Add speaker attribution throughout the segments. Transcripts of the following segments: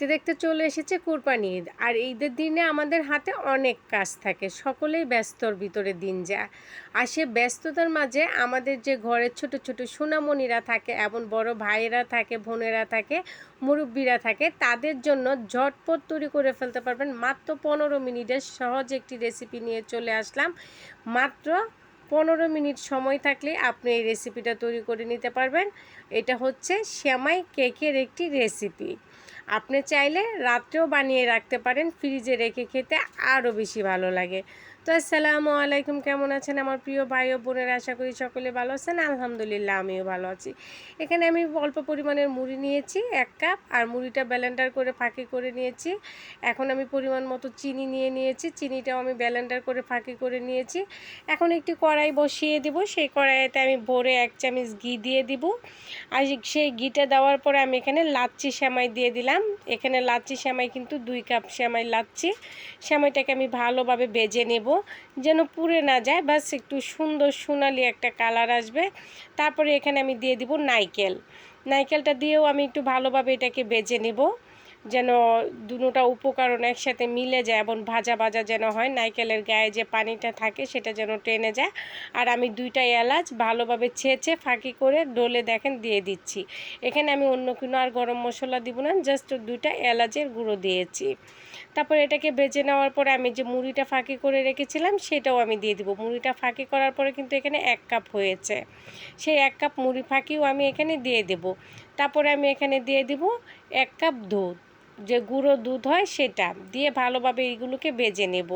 Speaker 1: দেখতে দেখতে চলে এসেছে কুরবানি ঈদ। আর ঈদের দিনে আমাদের হাতে অনেক কাজ থাকে, সকলেই ব্যস্তর ভিতরে দিন যায়। আর সে ব্যস্ততার মাঝে আমাদের যে ঘরের ছোট ছোট সোনামণিরা থাকে এবং বড় ভাইয়েরা থাকে, বোনেরা থাকে, মুরব্বীরা থাকে, তাদের জন্য ঝটপট তৈরি করে ফেলতে পারবেন। মাত্র পনেরো মিনিটের সহজ একটি রেসিপি নিয়ে চলে আসলাম। মাত্র পনেরো মিনিট সময় থাকলে আপনি এই রেসিপিটা তৈরি করে নিতে পারবেন। এটা হচ্ছে শ্যামাই কেকের একটি রেসিপি আপনি চাইলে রাত্রেও বানিয়ে রাখতে পারেন ফ্রিজে রেখে খেতে আরও বেশি ভালো লাগে। তো আসসালামু আলাইকুম, কেমন আছেন আমার প্রিয় ভাই ও বোনের? আশা করি সকলে ভালো আছেন। আলহামদুলিল্লাহ, আমিও ভালো আছি। এখানে আমি অল্প পরিমাণের মুড়ি নিয়েছি, এক কাপ, আর মুড়িটা ব্যালেন্ডার করে ফাঁকি করে নিয়েছি। এখন আমি পরিমাণ মতো চিনি নিয়ে নিয়েছি, চিনিটাও আমি ব্যালেন্ডার করে ফাঁকি করে নিয়েছি। এখন একটি কড়াই বসিয়ে দিব, সেই কড়াইতে আমি ভরে এক চামচ ঘি দিয়ে দিব। আর সেই ঘিটা দেওয়ার পরে আমি এখানে লাচ্ছি শ্যামাই দিয়ে দিলাম। এখানে লাচ্ছি শ্যামাই কিন্তু দুই কাপ শ্যামাই লাচ্ছি। শ্যামাইটাকে আমি ভালোভাবে বেজে নেব। যেন পুড়ে না যায়, বাস একটু সুন্দর সোনালি একটা কালার আসবে। তারপরে এখানে আমি দিয়ে দিব নাইকেল। নাইকেলটা দিয়েও আমি একটু ভালোভাবে এটাকে বেজে নেব। যেন দুটোটা উপকরণ একসাথে মিলে যায় এবং ভাজা ভাজা যেন হয় নাইকেলের গায়ে যে পানিটা থাকে সেটা যেন টেনে যায়। আর আমি দুইটা এলাচ ভালোভাবে ছেঁচে ফাঁকি করে ডোলে দেখেন দিয়ে দিচ্ছি। এখানে আমি অন্য কোনো আর গরম মশলা দিব না জাস্ট দুইটা এলাচের গুঁড়ো দিয়েছি। তারপর এটাকে বেজে নেওয়ার পরে আমি যে মুড়িটা ফাঁকি করে রেখেছিলাম, সেটাও আমি দিয়ে দিব। মুড়িটা ফাঁকি করার পরে কিন্তু এখানে এক কাপ হয়েছে। সেই এক কাপ মুড়ি ফাঁকিও আমি এখানে দিয়ে দেব। তারপরে আমি এখানে দিয়ে দিব এক কাপ দুধ। যে গুঁড়ো দুধ হয় সেটা দিয়ে ভালোভাবে এইগুলোকে বেজে নেব।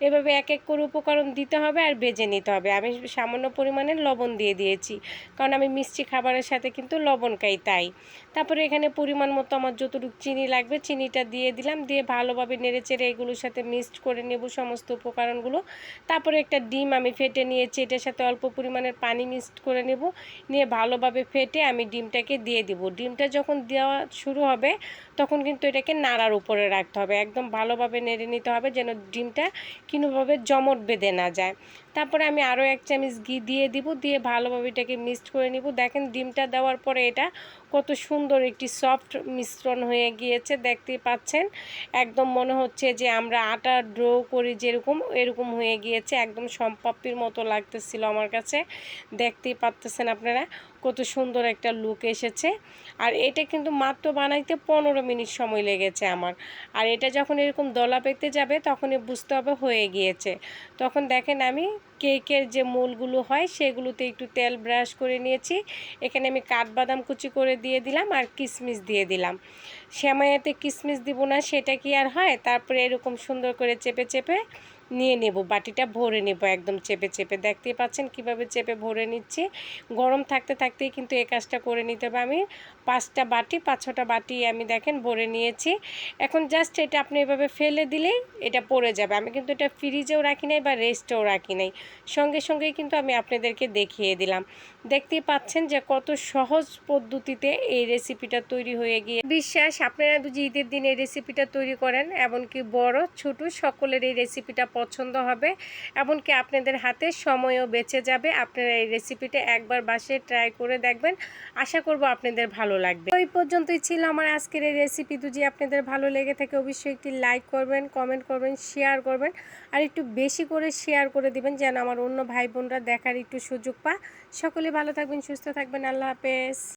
Speaker 1: এভাবে এক এক করে উপকরণ দিতে হবে আর বেজে নিতে হবে। আমি সামান্য পরিমাণে লবণ দিয়ে দিয়েছি। কারণ আমি মিষ্টি খাবারের সাথে কিন্তু লবণ খাই তাই। তারপরে এখানে পরিমাণ মতো আমার যতটুকু চিনি লাগবে, চিনিটা দিয়ে দিলাম। দিয়ে ভালোভাবে নেড়ে চেড়ে এগুলোর সাথে মিক্সড করে নেব সমস্ত উপকরণগুলো। তারপরে একটা ডিম আমি ফেটে নিয়েছি, এটার সাথে অল্প পরিমাণের পানি মিক্সড করে নেব। নিয়ে ভালোভাবে ফেটে আমি ডিমটাকে দিয়ে দিব। ডিমটা যখন দেওয়া শুরু হবে, তখন কিন্তু এটাকে নাড়ার উপরে রাখতে হবে। একদম ভালোভাবে নেড়ে নিতে হবে যেন ডিমটা কোনোভাবে জমট বেঁধে না যায়। তারপরে আমি আরও এক চামচ ঘি দিয়ে দিব, দিয়ে ভালোভাবে এটাকে মিক্সড করে নিব। দেখেন ডিমটা দেওয়ার পরে এটা কত সুন্দর একটি সফট মিশ্রণ হয়ে গিয়েছে, দেখতেই পাচ্ছেন। একদম মনে হচ্ছে যে আমরা আটা ড্রো করি যেরকম, এরকম হয়ে গিয়েছে। একদম সম্পাপ্পির মতো লাগতেছিল আমার কাছে। দেখতেই পাচ্তেছেন আপনারা কত সুন্দর একটা লুক এসেছে। আর এটা কিন্তু মাত্র বানাইতে পনেরো মিনিট সময় লেগেছে আমার। আর এটা যখন এরকম দলা পেতে যাবে, তখনই বুঝতে হবে হয়ে গিয়েছে। তখন দেখেন আমি কেকের যে মূলগুলো হয়, সেগুলোতে একটু তেল ব্রাশ করে নিয়েছি। এখানে আমি কাঠবাদাম কুচি করে দিয়ে দিলাম আর কিশমিশ দিয়ে দিলাম। শ্যামায়াতে কিশমিশ দিব না, সেটা কি আর হয়? তারপরে এরকম সুন্দর করে চেপে চেপে নিয়ে নেব, বাটিটা ভরে নেব একদম চেপে চেপে। দেখতেই পাচ্ছেন কীভাবে চেপে ভরে নিচ্ছি। গরম থাকতে থাকতেই কিন্তু এই কাজটা করে নিতে হবে। আমি পাঁচটা বাটি, পাঁচ ছটা বাটি আমি দেখেন ভরে নিয়েছি। এখন জাস্ট এটা আপনি এভাবে ফেলে দিলেই এটা পড়ে যাবে। আমি কিন্তু এটা ফ্রিজেও রাখি নাই বা রেস্টেও রাখি নাই। সঙ্গে সঙ্গেই কিন্তু আমি আপনাদেরকে দেখিয়ে দিলাম। দেখতেই পাচ্ছেন যে কত সহজ পদ্ধতিতে এই রেসিপিটা তৈরি হয়ে গিয়ে বিশ্বাস, আপনারা যদি ঈদের দিন এই রেসিপিটা তৈরি করেন, এমনকি বড়, ছোট, সকলের এই রেসিপিটা পছন্দ হবে। এমনকি আপনাদের হাতে সময়ও বেঁচে যাবে। আপনারা এই রেসিপিটা একবার বাসে ট্রাই করে দেখবেন। আশা করব আপনাদের ভালো লাগবে। ওই পর্যন্তই ছিল আমার আজকের এই রেসিপি যদি আপনাদের ভালো লেগে থাকে, অবশ্যই একটি লাইক করবেন কমেন্ট করবেন শেয়ার করবেন। আর একটু বেশি করে শেয়ার করে দিবেন, যেন আমার অন্য ভাই বোনরা দেখার একটু সুযোগ পা সকলে ভালো থাকবেন, সুস্থ থাকবেন। আল্লাহ হাফেজ।